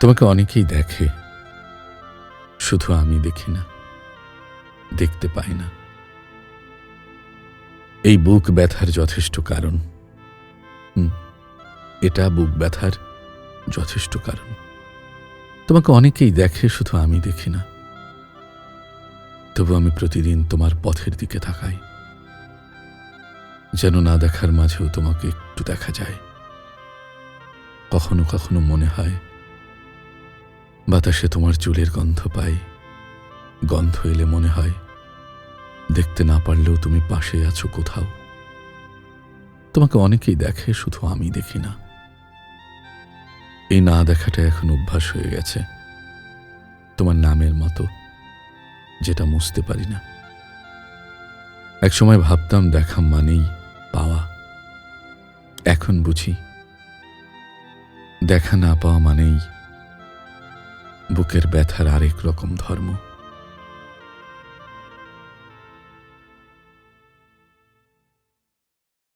তোমাকে অনেকেই দেখে। শুধু আমি দেখি না, দেখতে পাই না। এই বুক ব্যথার যথেষ্ট কারণ। এটা বুক ব্যথার যথেষ্ট কারণ। তোমাকে অনেকেই দেখে, শুধু আমি দেখি না। তবু আমি প্রতিদিন তোমার পথের দিকে তাকাই। যেন না দেখার মাঝেও তোমাকে একটু দেখা যায়। কখনো কখনো মনে হয় বাতাসে তোমার চুলের গন্ধ পাই। গন্ধ এলে মনে হয়, দেখতে না পারলেও তুমি পাশে আছো কোথাও। তোমাকে অনেকেই দেখে, শুধু আমি দেখি না। এই না দেখাটা এখন অভ্যাস হয়ে গেছে। তোমার নামের মতো, যেটা মুছতে পারি না। একসময় ভাবতাম, দেখা মানেই পাওয়া। এখন বুঝি, দেখা না পাওয়া মানেই বুকের ব্যথার আরেক রকম ধর্ম